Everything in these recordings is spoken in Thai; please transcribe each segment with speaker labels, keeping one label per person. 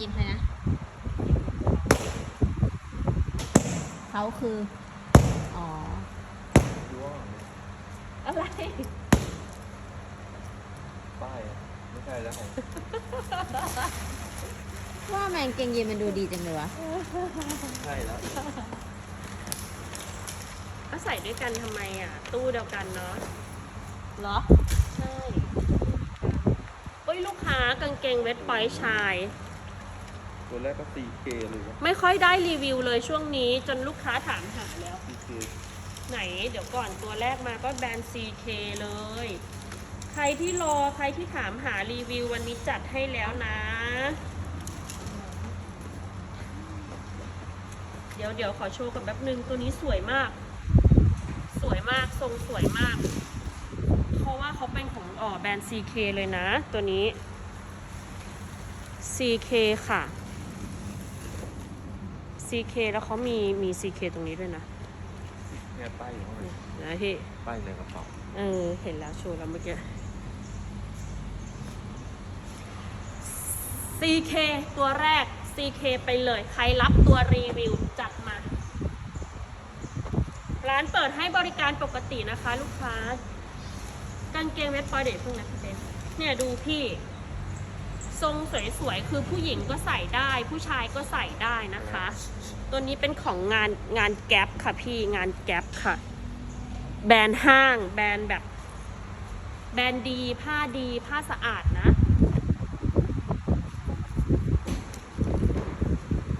Speaker 1: ยีนใครนะ เขาคือ อ๋อ
Speaker 2: ดูว่า
Speaker 3: อะไร
Speaker 2: ป้ายอะไม่ใช่แล้วของ
Speaker 1: ว่าแมงเกงยีนมันดูดีจังเลยวะ
Speaker 2: ใช่แล้ว
Speaker 3: ก็ใส่ด้วยกันทำไมอะ ตู้เดียวกันเนาะ
Speaker 1: เหรอ
Speaker 3: ใช่เอ้ย ลูกค้ากางเกงเวทปอยชาย
Speaker 2: ตัวแรกก็ 4K เลยวะ
Speaker 3: ไม่ค่อยได้รีวิวเลยช่วงนี้จนลูกค้าถามหาแล้ว
Speaker 2: 4K
Speaker 3: ไหนเดี๋ยวก่อนตัวแรกมาก็แบรนด์ CK เลย ใครที่รอใครที่ถามหารีวิววันนี้จัดให้แล้วนะ เดี๋ยวเดี๋ยวขอโชว์กันแป๊บนึงตัวนี้สวยมาก สวยมากทรงสวยมาก เพราะว่าเขาเป็นของอ๋อแบรนด์ CK เลยนะ ตัวนี้ CK ค่ะ CK แล้วเขามีมี CK ตรงนี้ด้วยนะ
Speaker 2: เนี่ยป้ายอยู่ข้างใน
Speaker 3: นะพี่
Speaker 2: ป้ายในกระเป๋า
Speaker 3: เออ เห็นแล้วโชว์แล้วเมื่อกี้ CK ตัวแรก CK ไปเลย ใครรับตัวรีวิว จัดมา ร้านเปิดให้บริการปกตินะคะ ลูกค้ากางเกงเวทปอยเดทพวกนั้นพี่เบนเนี่ยดูพี่ ทรงสวยๆ คือผู้หญิงก็ใส่ได้ ผู้ชายก็ใส่ได้นะคะ ตัวนี้เป็นของงานงานแก๊ปค่ะพี่งานแก๊ปค่ะ แบรนด์ห้าง แบรนด์แบบ แบรนด์ดี ผ้าดี ผ้าสะอาดนะ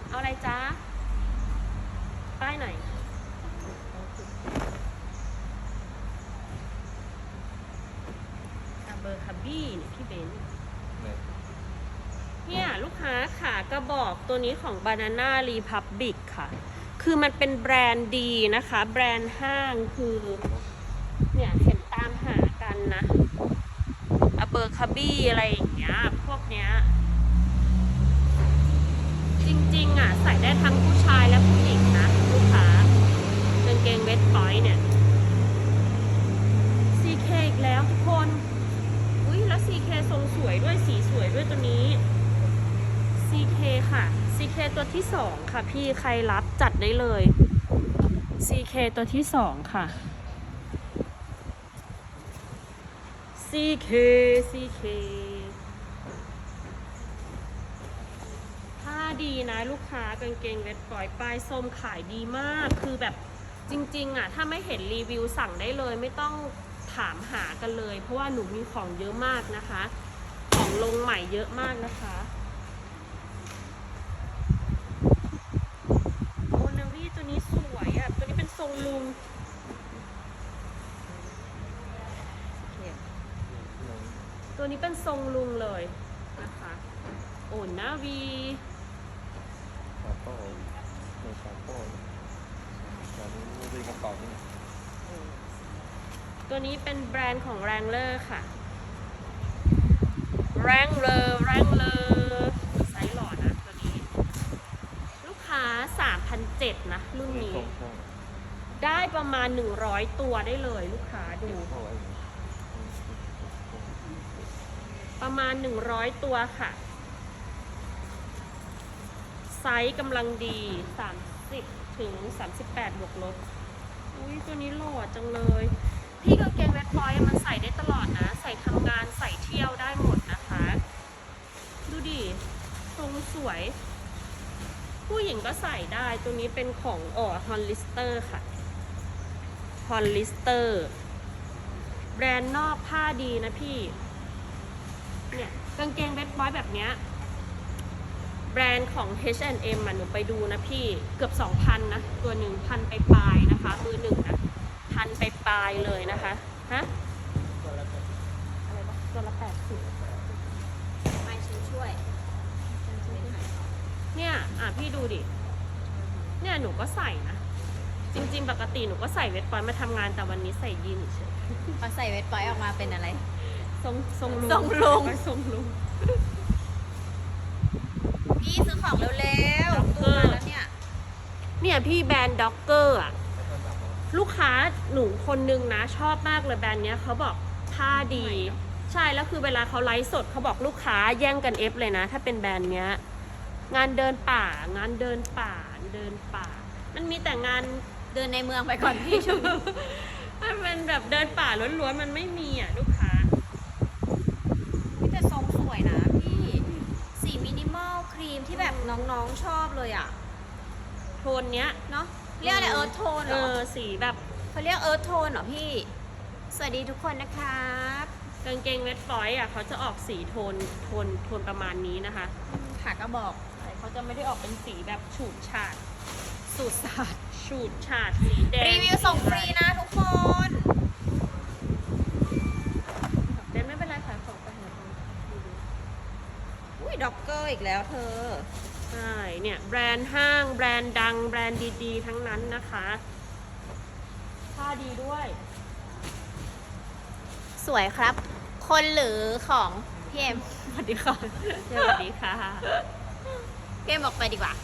Speaker 3: เอาอะไรจ๊ะ ป้ายไหน อาเบอร์คาบี้เนี่ยพี่เบนซ์
Speaker 2: เนี่ย
Speaker 3: เนี่ยลูกค้าขากระ บอกตัวนี้ของ Banana Republic ค่ะ คือมันเป็นแบรนด์ดีนะคะ แบรนด์ห้างคือ เนี่ยเห็นตามหากันนะอเบอร์คาบี้อะไรอย่างเงี้ย พวกเนี้ย จริงๆอะ ใส่ได้ทั้งผู้ชายและผู้หญิงนะ ลูกค้ากางเกงเวทปอยเนี่ย CK อีกแล้วทุกคน อุ้ยแล้ว CK ทรงสวยด้วยสีสวยด้วยตัวนี้ CK ค่ะ CK ตัวที่สองค่ะ พี่ใครรับจัดได้เลย CK ตัวที่สองค่ะ CK CK ผ้าดีนะลูกค้ากางเกงเวทปล่อยป้ายส้มขายดีมาก คือแบบจริง ๆ อะ ถ้าไม่เห็นรีวิวสั่งได้เลย ไม่ต้องถามหากันเลย เพราะว่าหนูมีของเยอะมากนะคะ ของลงใหม่เยอะมากนะคะ โอนาวีตัวนี้สวยอะ ตัวนี้เป็นทรงลุงตัวนี้เป็นทรงลุงเลยนะคะโอนาวี
Speaker 2: ชาโต้ในชาโต้แต่นี้ไม่ได้กระเป๋านี่
Speaker 3: ตัวนี้เป็นแบรนด์ของ Wrangler ค่ะ Wrangler Wrangler ไซส์หล่อนะตัวนี้ ลูกค้า3,700นะ รุ่นนี้
Speaker 2: ตรงช่อง
Speaker 3: ได้ประมาณ 100 ตัวได้เลยลูกค้าดู
Speaker 2: เข้าไว้
Speaker 3: ประมาณ 100 ตัวค่ะ ไซส์กำลังดี 30 ถึง 38 บวกลบ อุ้ยตัวนี้หล่อจังเลย พี่กางเกงเวทพอยมันใส่ได้ตลอดนะ ใส่ทำงานใส่เที่ยวได้หมดนะคะ ดูดิทรงสวยผู้หญิงก็ใส่ได้ ตัวนี้เป็นของอ๋อฮอนลิสเตอร์ค่ะ ฮอนลิสเตอร์ แบรนด์นอกผ้าดีนะพี่ เนี่ยกางเกงเวทบอยแบบเนี้ย แบรนด์ของ H&M อะหนูไปดูนะพี่ เกือบ 2,000 นะ ตัวหนึ่งพันไปปลายๆนะคะ มือหนึ่งนะ พันไปปลายๆเลยนะคะ ฮะ อะไรวะตัวละแปดสิบ
Speaker 1: ไม่ฉันช่วย
Speaker 3: เนี่ย อะพี่ดูดิ เนี่ยหนูก็ใส่นะ จริง ๆ ปกติหนูก็ใส่เวทบอยมาทำงานแต่วันนี้ใส่ยีนเฉย
Speaker 1: พอใส่เวทปอยออกมาเป็นอะไร
Speaker 3: ทรงทรงลุง
Speaker 1: ทรงลุง
Speaker 3: ทรงลุง
Speaker 1: พี่ซื้อของเร็ว
Speaker 3: ด็อก
Speaker 1: ๆ
Speaker 3: เก
Speaker 1: ตู้
Speaker 3: อร์
Speaker 1: มาแล้วเนี่ย
Speaker 3: เนี่ยพี่แบรนด์ด็อกเกอร์อะลูกค้าหนูคนนึงนะ ชอบมากเลยแบรนด์เนี้ยเขาบอกผ้าดี ใช่แล้วคือเวลาเขาไลฟ์สดเขาบอกลูกค้าแย่งกันเอฟเลยนะ ถ้าเป็นแบรนด์เนี้ย งานเดินป่างานเดินป่าเดินป่า มันมีแต่งาน
Speaker 1: เดินในเมืองไปก่อนพี่ชม
Speaker 3: มันเป็นแบบเดินป่าล้วนๆมันไม่มีอะลูกค้า
Speaker 1: พี่แต่ทรงสวยนะพี่สีมินิมอลครีมที่แบบน้องๆชอบเลยอะ
Speaker 3: โทนเนี้ย
Speaker 1: เนาะเรียกอะไรเอิร์ธโทนเห
Speaker 3: เอ
Speaker 1: รอ
Speaker 3: อสีแบบ
Speaker 1: เขาเรียกเอิร์ธโทนเหรอพี่ สวัสดีทุกคนนะครับ
Speaker 3: กางเกงเวทฟอยอะเขาจะออกสีโทนโทนโทนประมาณนี้นะคะ
Speaker 1: ขากระบอก
Speaker 3: ใช่เขาจะไม่ได้ออกเป็นสีแบบฉูดฉาด
Speaker 1: สูตรศาสตร์
Speaker 3: ฉูดฉาดสีแดง
Speaker 1: รีวิวส่งฟรีนะทุกคน
Speaker 3: เด่นไม่เป็นไรขายของไปเถอะดูดู
Speaker 1: อุ้ยด็อกเกอร์อีกแล้วเธอ
Speaker 3: ใช่เนี่ย แบรนด์ห้างแบรนด์ดัง แบรนด์ดีๆ ทั้งนั้นนะคะผ้าดีด้วย
Speaker 1: สวยครับ คนหรือของพี่เอ็มสวัสดีค่ะ
Speaker 3: สวัสดีค่ะ
Speaker 1: พี่เอ็มบอกไปดีกว่า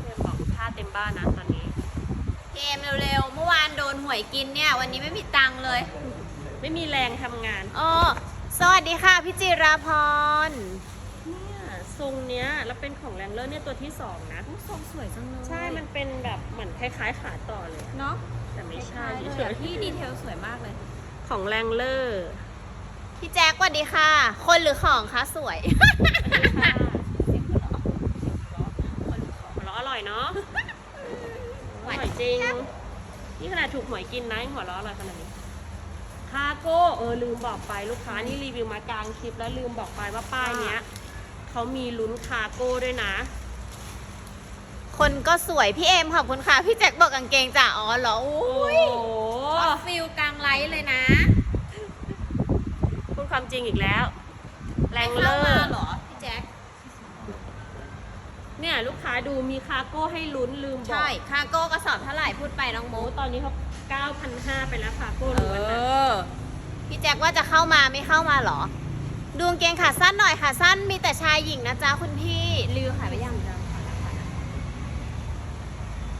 Speaker 3: เพื่อนบอกผ้า เต็มบ้านนะตอนนี้
Speaker 1: พี่เอ็มเร็วๆ เมื่อวานโดนหวยกินเนี่ย วันนี้ไม่มีตังค์เลย
Speaker 3: ไม่มีแรงทำงาน
Speaker 1: โอ้สวัสดีค่ะพี่จิราพร
Speaker 3: เนี่ยทรงเนี้ยแล้วเป็นของแรงเลอร์เนี่ยตัวที่สองนะ
Speaker 1: ทรงสวยจังเลย
Speaker 3: ใช่มันเป็นแบบเหมือนคล้ายๆขาต่อเลยอะ
Speaker 1: เนาะ
Speaker 3: แต่ไม่ใช่
Speaker 1: คล้ายๆเลย
Speaker 3: เฉ
Speaker 1: อะ
Speaker 3: ย
Speaker 1: พี่ดีเทลสวยมากเลย
Speaker 3: ๆของแรงเลอร์
Speaker 1: พี่แจ๊คสวัสดีค่ะ คนหรือของคะสวย
Speaker 3: หัวเราะอร่อยเนาะอ
Speaker 1: หวาน
Speaker 3: ร่อย จริง นี่ขนาดถูกหวยกินนะยังหัวเราะอร่อยขนาดนี้คาโก้เออลืมบอกไปลูกค้านี่รีวิวมากลางคลิปแล้วลืมบอกไปว่าป้ายเนี้ยเขามีลุ้นคาโก้ด้วยนะ
Speaker 1: คนก็สวยพี่เอ็มขอบคุณค่ะ พี่แจ็คบอกกางเกงจ้ะอ๋อเหรอ
Speaker 3: โอ้
Speaker 1: อุ้ย
Speaker 3: โห
Speaker 1: ออฟฟิลกลางไลท์เลยนะ
Speaker 3: พูดความจริงอีกแล้ว แรงเล
Speaker 1: ไม่
Speaker 3: อ
Speaker 1: ข้ามา
Speaker 3: ร์
Speaker 1: เหรอพี่แจ็ค
Speaker 3: เนี่ยลูกค้าดูมีคาโก้ให้ลุ้นลืมบอ
Speaker 1: ใช่
Speaker 3: ก
Speaker 1: คาโก้กระสอบเท่าไหร่พูดไปน้อง
Speaker 3: โอ้
Speaker 1: มู
Speaker 3: ตอนนี้เขา9,500 ไปแล้วคาโก้
Speaker 1: เอ
Speaker 3: ล้วนนะ
Speaker 1: อ พี่แจ็คว่าจะเข้ามาไม่เข้ามาเหรอ ดูกางเกงขาสั้นหน่อยขาสั้นมีแต่ชายหญิงนะจ๊ะคุณพี่ลือขายไปยัง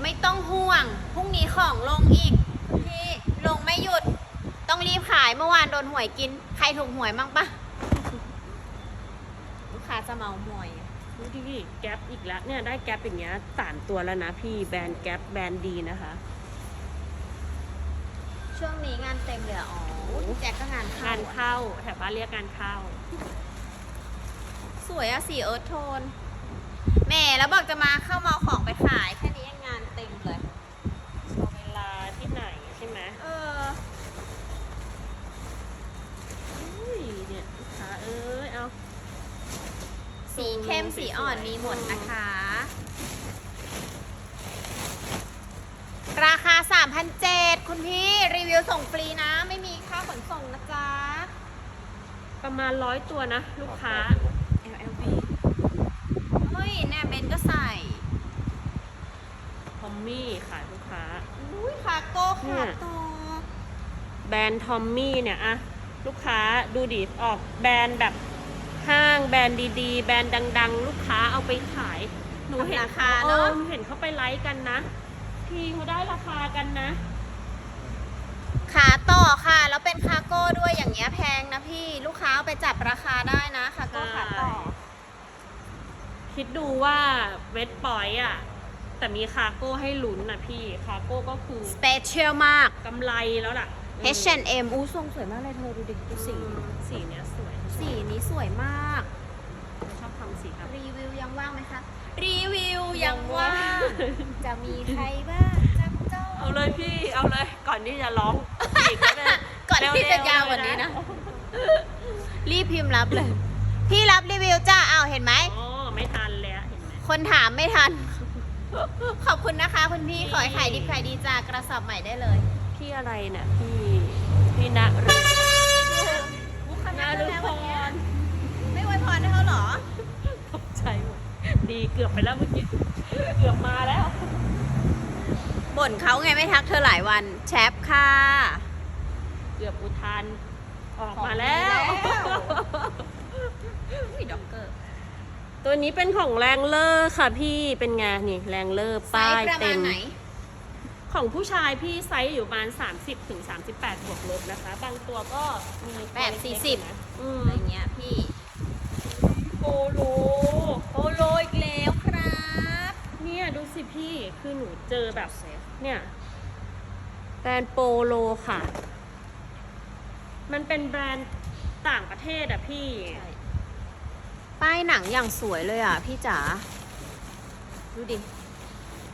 Speaker 1: ไม่ต้องห่วงพรุ่งนี้ของลงอีกคุณพี่ลงไม่หยุด ต้องรีบขายเมื่อวานโดนหวยกิน ใครถูกหวยมั่งปะ ลูกค้าจะเมาหวย
Speaker 3: ดูดิแก๊ปอีกแล้วเนี่ยได้แก๊ปอย่างเงี้ยสามตัวแล้วนะพี่แบรนด์แก๊ปแบรนด์ดีนะคะ
Speaker 1: ช่วงนี้งานเต็มเลยอะอ๋อพี่แจ็คก็งานเข้างา
Speaker 3: นเข้าแถวบ้านเรียกงานเข้า
Speaker 1: สวยอะสีเอิร์ธโทนแหม่แล้วบอกจะมาเข้ามาเอาของไปขาย แค่นี้ยังงานเต็มเลย
Speaker 3: เวลาที่ไหนใช่ไหม
Speaker 1: เออ
Speaker 3: อุ้ยเนี่ยลูกค้าเอ้ยเอา
Speaker 1: สีเข้มสีอ่อนมีหมดนะคะ ราคา 3,700คุณพี่รีวิวส่งฟรีนะ ไม่มีค่าขนส่งนะจ๊ะ
Speaker 3: ประมาณร้อยตัวนะ ลูกค้า
Speaker 1: LLB เฮ้ยแน่เบนก็ใส่
Speaker 3: ทอมมี่ค่ะลูกค้า
Speaker 1: อุ้ยคาโก้
Speaker 3: เนี่
Speaker 1: ขายต่อ
Speaker 3: แบรนด์ทอมมี่เนี่ยอะลูกค้าดูดิออกแบรนด์แบบห้างแบรนด์ดีๆ แบรนด์ดัง ๆ ลูกค้าเอาไปขาย หนูเห็น
Speaker 1: ราคา
Speaker 3: เอ
Speaker 1: เน
Speaker 3: อ
Speaker 1: อะ
Speaker 3: หนูเห็นเขาไปไลฟ์กันนะ ทีเขาได้ราคากันนะ
Speaker 1: ขาต่อค่ะ แล้วเป็นคาโก้ด้วยอย่างเงี้ยแพงนะพี่ลูกค้าเอาไปจับราคาได้นะคาโก้ขาต่อ
Speaker 3: คิดดูว่าเวทปอยอะแต่มีคาโก้ให้ลุ้นนะพี่คาโก้ก็คือ
Speaker 1: สเปเชียลมาก
Speaker 3: กำไรแล้วล่ะ
Speaker 1: H&M อู้ทรงสวยมากเลยเธอดูดิดูสี
Speaker 3: สีเนี้ยสวย
Speaker 1: สีนี้สวยมาก
Speaker 3: ชอบทำสีครับ
Speaker 1: รีวิวยังว่างไหมคะ รีวิวยังว่าง จะมีใครบ้างจับจ้อง
Speaker 3: เอาเลยพี่เอาเลยก่อนที่จะร้องอีกก็ได้
Speaker 1: ก่อนที่จะยาวกว่านี้นะ รีบพิมพ์รับเลย พี่รับรีวิวจ้าเอาวเห็นไหม
Speaker 3: อ๋อไม่ทันแล้วเห็นไหม
Speaker 1: คนถามไม่ทัน ขอบคุณนะคะคุณพี่ขอให้ขายดีขายดีจ้ากระสอบใหม่ได้เลย
Speaker 3: พี่อะไรเนี่ยพี่พี่ณฤณฤพร
Speaker 1: ไม่อวยพรให้เขาเหรอ
Speaker 3: ตกใจหมดดีเกือบไปแล้วเมื่อกี้เกือบมาแล้ว
Speaker 1: บ่นเขาไงไม่ทักเธอหลายวันแชปค่ะ
Speaker 3: เกือบอุทานออกมาแล้ว
Speaker 1: ออกมาแล้วอุ้ยด็อกเกอร์
Speaker 3: ตัวนี้เป็นของแรงเลอร์ค่ะพี่เป็นไงนี่แรงเลอร์
Speaker 1: ไซ
Speaker 3: ป้าย
Speaker 1: ส์ประ
Speaker 3: เต็
Speaker 1: มาณ
Speaker 3: ม
Speaker 1: ไหน
Speaker 3: ของผู้ชายพี่ไซส์อยู่ประมาณ 30ถึง38 บวกลบนะคะ บางตัวก็มี
Speaker 1: แบบ
Speaker 3: ตัวเล็กๆ
Speaker 1: 40
Speaker 3: นะอืม
Speaker 1: อะไรเงี้ยพี่
Speaker 3: โปโล
Speaker 1: โปโลอีกแล้วครับ
Speaker 3: เนี่ยดูสิพี่คือหนูเจอแบบ เนี่ยแบรนด์โปโลค่ะ มันเป็นแบรนด์ต่างประเทศอะพี่
Speaker 1: ป้ายหนังอย่างสวยเลยอะ พี่จ๋า ดูดิ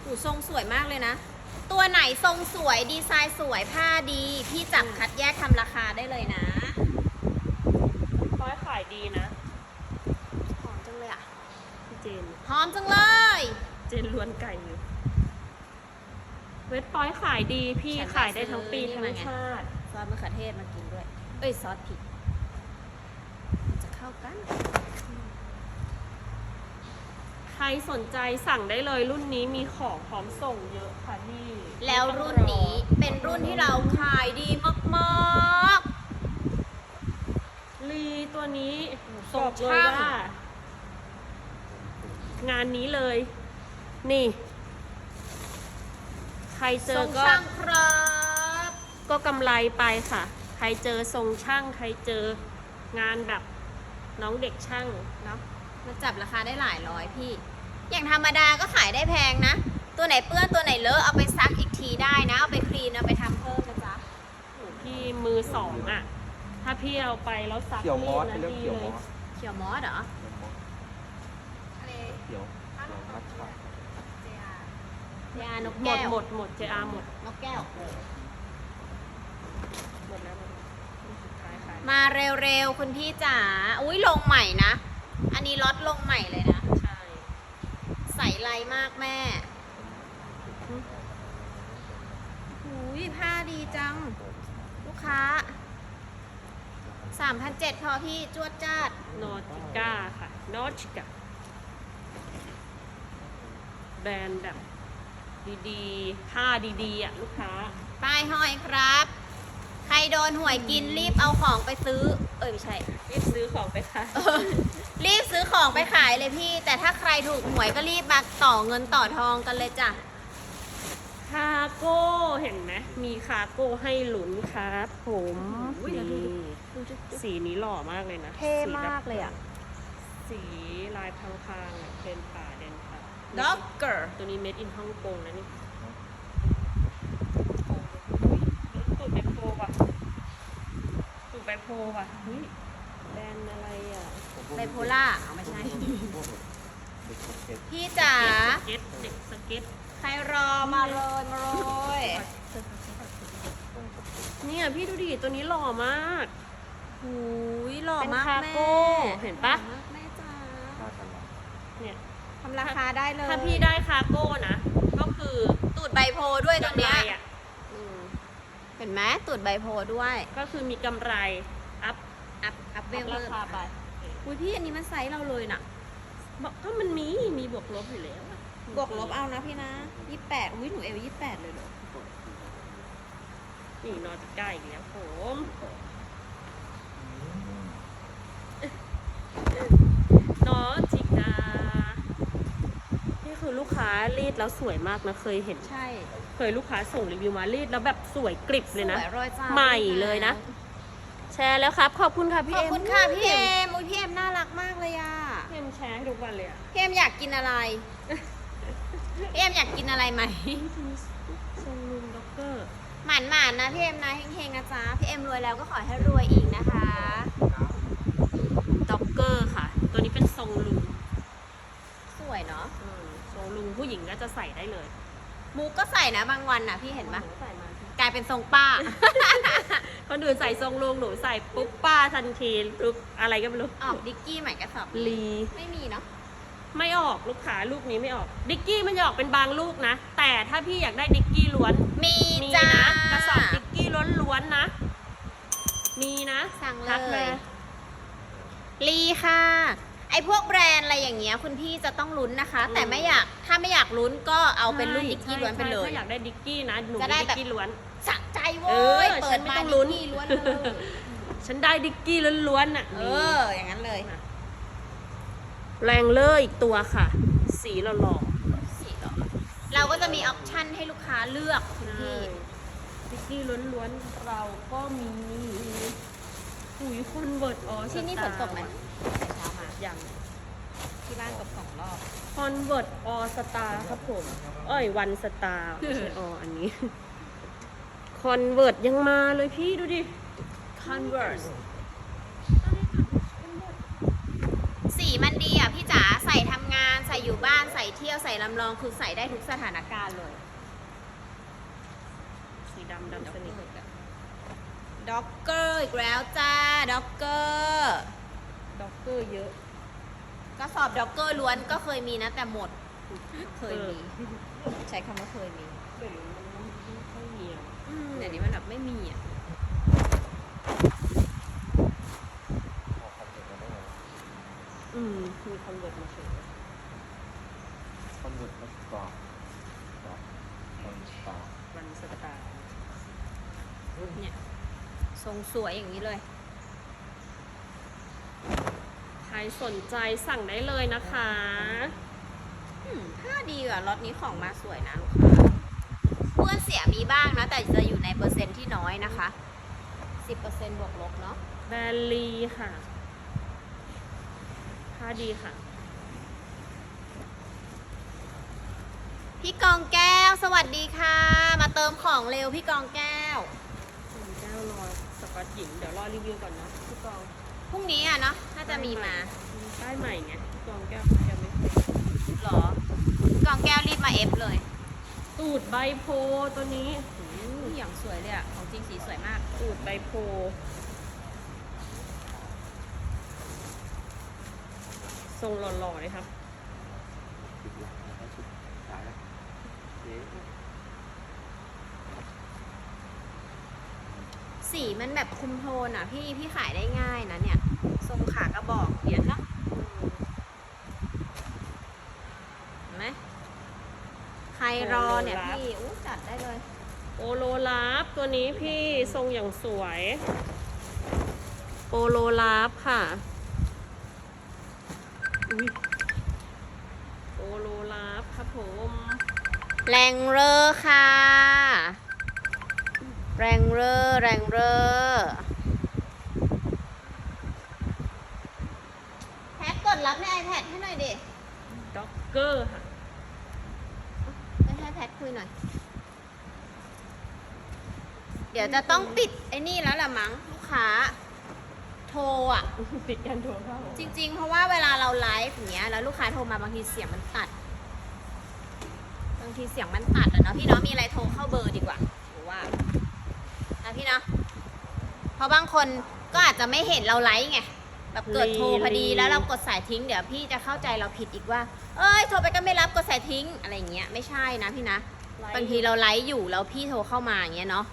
Speaker 1: หูทรงสวยมากเลยนะ ตัวไหนทรงสวยดีไซน์สวยผ้าดี พี่จับคัดแยกทำราคาได้เลยนะ
Speaker 3: คอยขายดีนะ
Speaker 1: หอมจังเลยอะ
Speaker 3: พี่เจน
Speaker 1: หอมจังเลย
Speaker 3: เจนล้วนไก่อยู่ เวทปอยขายดีพี่
Speaker 1: ฉัน
Speaker 3: ขายได้ทั้งปี
Speaker 1: ซื้อ
Speaker 3: ทั้
Speaker 1: นี่มางไง
Speaker 3: ชาติ
Speaker 1: ซอสมะเขือเทศมากินด้วย เอ้ยซอสผิดมันจะเข้ากัน
Speaker 3: ใครสนใจสั่งได้เลยรุ่นนี้มีของพร้อมส่งเยอะค่ะพี่
Speaker 1: แล้วรุ่นนี้เป็นรุ่นที่เราขายดีมาก
Speaker 3: ลีตัวนี้
Speaker 1: ท
Speaker 3: บ
Speaker 1: รง
Speaker 3: อกเลย
Speaker 1: ช่าง
Speaker 3: ว่างานนี้เลย นี่ ใคร
Speaker 1: ๆ
Speaker 3: เจ
Speaker 1: ทร
Speaker 3: องก็
Speaker 1: ช่างครับ
Speaker 3: ก็กำไรไปค่ะ ใครเจอทรงช่าง ใครเจองานแบบน้องเด็กช่างเนาะ
Speaker 1: มาจับราคาได้หลายร้อยพี่ อย่างธรรมดาก็ขายได้แพงนะ ตัวไหนเปื้อนตัวไหนเลอะเอาไปซักอีกทีได้นะ เอาไปคลีนเอาไปทำเพิ่มนะจ๊ะ
Speaker 3: โอ้พี่มือสองอะถ้าพี่เอาไปแล้วซัก
Speaker 2: เขียวมอส
Speaker 3: นี่
Speaker 2: เรียก
Speaker 3: นะดี
Speaker 2: เขียว
Speaker 3: เล
Speaker 2: มอยส
Speaker 1: เขียวมอสเหรอ
Speaker 2: เขียวมอสเขียวเขียวมัทฉะ
Speaker 1: ยานก
Speaker 3: หม
Speaker 1: แก้
Speaker 3: ด
Speaker 1: ว
Speaker 3: หมดหมดเจอาหมด
Speaker 1: นกแก้ว
Speaker 3: หมดแล้วหมดแล้วสุดท้ายขาย
Speaker 1: มาเร็วๆ คุณพี่จ๋า อุ้ยลงใหม่นะ อันนี้ล็อตลงใหม่เลยนะ
Speaker 3: ใช่
Speaker 1: ใส่ลายมากแม่อุ้ยผ้าดีจัง ลูกค้า 3,700พอพี่จวดจ้าด
Speaker 3: นอติก้าค่ะนอติก้าแบรนด์แบบ ดีๆ ผ้าดีๆอะลูกค้า
Speaker 1: ป้ายห้อยครับ ใครโดนหวยกินรีบเอาของไปซื้อ เอ้ยไม่ใช่
Speaker 3: รีบซื้อของไปค่ะ
Speaker 1: เออรีบซื้อของไปขายเลยพี่ แต่ถ้าใครถูกหวยก็รีบมาต่อเงินต่อทองกันเลยจ้ะ
Speaker 3: คาโก้เห็นไหมมีคาโก้ให้หลุนครับผม
Speaker 1: อุ้ย
Speaker 3: นี่
Speaker 1: ดูดิ
Speaker 3: สีนี้หล่อมากเลยนะ
Speaker 1: เท่
Speaker 3: สีแบบ
Speaker 1: มากเลยอะ
Speaker 3: สีลายพรางๆอะเป็นป่าเดนค่ะ
Speaker 1: ด็อกเกอร์
Speaker 3: ตัวนี้ made in ฮ่องกงนะนี่ตูดไปโพว่ะตูดไปโพว่ะเฮ้ยแบรนด์อะไรอะ
Speaker 1: ไบโพล่าเอาไม่ใช่
Speaker 2: เด็กเก็ต
Speaker 1: พี่จ๋า
Speaker 3: สเก็ตเด็กสเก็ต
Speaker 1: ใครรอมาเลยมาเลย
Speaker 3: เนี่ยพี่ดูดิตัวนี้หล่อมาก
Speaker 1: หูยหล่อ
Speaker 3: เป็น
Speaker 1: มาก
Speaker 3: คา
Speaker 1: แม่
Speaker 3: โก้เห็นปะ
Speaker 1: หล่อมากแม่จ๋า
Speaker 2: ค่ากันละ
Speaker 3: เนี่ย
Speaker 1: ทำราคาได้เลย
Speaker 3: ถ้าพี่ได้คาโก้นะ ก็คือ
Speaker 1: ตูดใบโพด้วยตัว
Speaker 3: กำไร
Speaker 1: เนี้ย
Speaker 3: อะอืม
Speaker 1: เห็นไหมตูดใบโพด้วย
Speaker 3: ก็คือมีกำไรอัพ
Speaker 1: อัพอัพเว
Speaker 3: อัพ
Speaker 1: ล
Speaker 3: ราคาไป
Speaker 1: อุ้ยพี่อันนี้มันไซส์เราเลยน่ะ
Speaker 3: บอกก็มันมีมีบวกลบอยู่แล้วอะ
Speaker 1: บวกลบเอานะพี่นะยี่แปดอุ้ยหนูเอวยี่แปดเลยเหรอ
Speaker 3: นี่นอติก้าอีกแล้วผม นอติก้านี่คือ ลูกค้ารีดแล้วสวยมากนะเคยเห็น
Speaker 1: ใช่
Speaker 3: เคยลูกค้าส่งรีวิวมารีดแล้วแบบสวยกริบเลยนะ
Speaker 1: สวยรอยจ้า
Speaker 3: ใหม่เลยนะ แชร์แล้วครับ ขอบคุณค่ะพี่
Speaker 1: ขอบ
Speaker 3: เอ็ม
Speaker 1: คุณค่ะพี่เอ็มอุ้ยพี่เอ็มน่ารักมากเลยอะ
Speaker 3: พี่เอ็มแชร์ให้ทุกวันเลยอะ
Speaker 1: พี่เอ็มอยากกินอะไร พี่เอ็มอยากกินอะไรไหม
Speaker 3: ทรงลุงด็อกเกอร์
Speaker 1: หมานหมานๆนะพี่เอ็มนะเฮงๆนะจ๊ะพี่เอ็มรวยแล้วก็ขอให้รวยอีกนะคะ
Speaker 3: ด็อกเกอร์ค่ะ ตัวนี้เป็นทรงลุง
Speaker 1: สวยเนาะ
Speaker 3: อืมท รงลุงผู้หญิงก็จะใส่ได้เลย
Speaker 1: มูก็ใส่นะบางวันนะพี่เห็นปะ
Speaker 3: ใส่มา
Speaker 1: กลายเป็นทรงป้า
Speaker 3: คนอื่นใส่ทรงลุงหนูใส่ปุ๊บป้าทันทีปุ๊บอะไรก็ไม่รู้
Speaker 1: ออกดิกกี้ใหม่กระสอบ
Speaker 3: ลี
Speaker 1: ไม่มีเนาะ
Speaker 3: ไม่ออกลูกค้าลูกนี้ไม่ออก ดิกกี้มันจะออกเป็นบางลูกนะ แต่ถ้าพี่อยากได้ดิกกี้ล้วน
Speaker 1: มี
Speaker 3: มี
Speaker 1: จ้า
Speaker 3: นะกระสอบดิกกี้ล้วนๆนะ มีนะ
Speaker 1: สั่งเล
Speaker 3: ทักมาย
Speaker 1: ลีค่ะ ไอพวกแบรนด์อะไรอย่างเงี้ยคุณพี่จะต้องลุ้นนะคะ แต่ไม่อยากถ้าไม่อยากลุ้นก็เอาเป็นรุ่นดิกกี้ล้วนไปเลย
Speaker 3: ถ้าอยากได้ดิกกี้นะหนู
Speaker 1: จะได้
Speaker 3: มี
Speaker 1: แบบ
Speaker 3: ดิกกี้ล้วน
Speaker 1: สะใจ
Speaker 3: เอ
Speaker 1: เว้
Speaker 3: อย
Speaker 1: เปิ
Speaker 3: ฉั
Speaker 1: ด
Speaker 3: นไม่
Speaker 1: มา
Speaker 3: ต้อง
Speaker 1: ดิ
Speaker 3: ลุ้
Speaker 1: ก
Speaker 3: น
Speaker 1: กี้ล้วนเลย
Speaker 3: ฉันได้ดิกกี้ล้วนๆน่ะ
Speaker 1: เออ อย่างนั้นเลย
Speaker 3: แรงเลอร์อีกตัวค่ะ สีหล่อ
Speaker 1: สีต่อเราก็จะมีออปชั่นให้ลูกค้าเลือกคุณ
Speaker 3: ๆ
Speaker 1: พี่
Speaker 3: ดิกกี้ล้วนๆเราก็มีหุยคอนเวิร์ตอ๋อ
Speaker 1: ที่นี่ฝนตกไหม
Speaker 3: เช้ามาอ ย่าง
Speaker 1: ที่บ้านกบสองรอบ
Speaker 3: คอนเวิร์ตออสตาครับผม เอ้ยวันสตาร์ไม่ใช่ออันนี้คอนเวิร์ตยังมาเลยพี่ดูดิ
Speaker 1: Converse สีมันดีอะพี่จ๋าใส่ทำงานใส่อยู่บ้านใส่เที่ยวใส่ลำลองคือใส่ได้ทุกสถานการณ์เลย
Speaker 3: สีดำดำสนิท
Speaker 1: ด็อกเกอร์อีกแล้วจ้าด็อกเกอร์
Speaker 3: ด็อกเกอร์เยอะ
Speaker 1: กระสอบด็อกเกอร์ล้วนก็เคยมีนะแต่หมด เคยมี ใช้คำว่าเคยมี
Speaker 3: เดี๋ยวนี้มันไม่ค่อยมีอะ
Speaker 1: อืมเดี๋ยวนี้มันแบบไม่มีอะ
Speaker 2: ออกคอนเซ็ปต์มาได้ไง
Speaker 3: อืมมีคอนเวิร์ตมาเฉย
Speaker 2: คอนเซ็ปต์มันต่อต่อคอนต่อ
Speaker 3: วันสตาร์
Speaker 1: เนี่ย ทรงสวยอย่างนี้เลย
Speaker 3: ใค รสนใจสั่งได้เลยนะคะ
Speaker 1: อืมผ้าดีอะล็อตนี้ของมาสวยนะลูกค้าเพื่อนเสียมีบ้างนะ แต่จะอยู่ในเปอร์เซ็นต์ที่น้อยนะคะ 10%บวกลบเนาะ
Speaker 3: แบรนลีค่ะผ้าดีค่ะ
Speaker 1: พี่กองแก้ว สวัสดีค่ะ มาเติมของเร็วพี่กองแก้ว
Speaker 3: คุณแก้วรอสกอตหญิงเดี๋ยวรอรีวิวก่อนนะพี่กอง
Speaker 1: พรุ่งนี้อะเนาะน่าจะมีมา
Speaker 3: ป้ายใหม่ไงพี่กองแก้วแก้วไม่เคย
Speaker 1: หรอพี่กองแก้วรีบมาเอฟเลย
Speaker 3: ตูดใบโพตัวนี้
Speaker 1: อู้อย่างสวยเลยอะ ของจริงสีสวยมาก
Speaker 3: ตูดใบโพทรงหล่อๆเลยครับ
Speaker 2: ชุดหลักนะครับชุดขายเจ๊
Speaker 1: สีมันแบบคุมโทนอะ พี่พี่ขายได้ง่ายนะเนี่ยทรงขากระบอกเย็นเนาะเห็นไหมใครรอเนี่ยพี่อู้จัดได้เลย
Speaker 3: โปโลลาฟตัวนี้พี่ทรงอย่างสวย โปโลลาฟค่ะอุ้ยโปโลลาฟครับผม
Speaker 1: แรงเลอร์ค่ะ แรงเลอร์แรงเลอร์แพทกดรับใน iPad ให้หน่อยดิ
Speaker 3: ด็อกเกอร์ค่ะ
Speaker 1: ไม่ให้แพทคุยหน่อย เดี๋ยวจะต้องปิดไอ้นี่แล้วล่ะมั้งลูกค้า โทรอะ
Speaker 3: ปิดการโทรเข้า
Speaker 1: จริง ๆ เพราะว่าเวลาเราไลฟ์อย่างเงี้ยแล้วลูกค้าโทรมาบางทีเสียงมันตัด บางทีเสียงมันตัดอะเนาะพี่เนาะมีอะไรโทรเข้าเบอร์ดีกว่าหรือว่านะ พี่เนาะเพราะบางคนก็อาจจะไม่เห็นเราไลฟ์ไงแบบเกิดโทรพอดีแล้วเรากดสายทิ้งเดี๋ยวพี่จะเข้าใจเราผิดอีกว่า เอ้ยโทรไปก็ไม่รับกดสายทิ้งอะไรอย่างเงี้ยไม่ใช่นะพี่นะบางทีเราไลฟ์อยู่แล้วพี่โทรเข้ามาอย่างเงี้ยเนาะ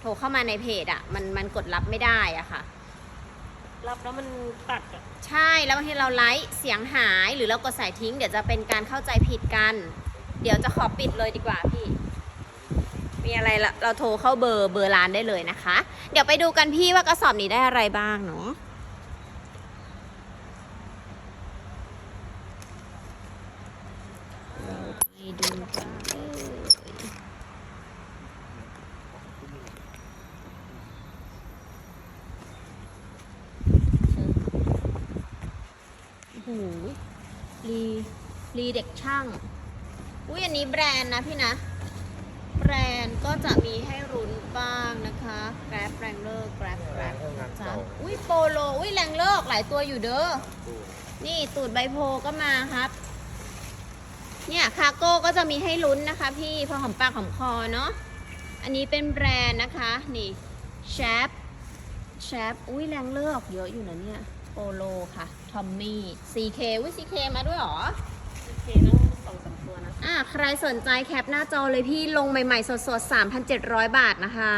Speaker 1: โทรเข้ามาในเพจอะมันมันกดรับไม่ได้อะค่ะ
Speaker 3: รับแล้วมันตัดอะ
Speaker 1: ใช่แล้วบางทีเราไลฟ์เสียงหายหรือเรากดสายทิ้ง เดี๋ยวจะเป็นการเข้าใจผิดกัน เดี๋ยวจะขอปิดเลยดีกว่าพี่ มีอะไรเราเราโทรเข้าเบอร์เบอร์ร้านได้เลยนะคะ เดี๋ยวไปดูกันพี่ว่ากระสอบนี้ได้อะไรบ้างเนาะไปดูกันโอ้โหรีรีเด็กช่าง อุ้ยอันนี้แบรนด์นะพี่นะ แบรนด์ก็จะมีให้รุ้นบ้างนะคะ Grab Wrangler Grab Grab นะจ๊ะอุ้ยโปโลอุ้ยแรงเลิกหลายตัวอยู่เด้อนี่ตูดใบโพก็มาครับ เนี่ยคาโก้ก็จะมีให้ลุ้นนะคะ พี่พอหอมปากหอมคอเนาะอันนี้เป็นแบรนด์นะคะ นี่แชปแชปอุ้ยแรงเลิกเยอะอยู่นะเนี่ยโปโลค่ะทอมมี่ CK อุ้ย CK มาด้วยเหรอ
Speaker 3: โอเคนั่งส องสา
Speaker 1: ใครสนใจแคปหน้าจอเลยพี่ลงใหม่ ๆ สดๆ 3,700 บาทนะคะ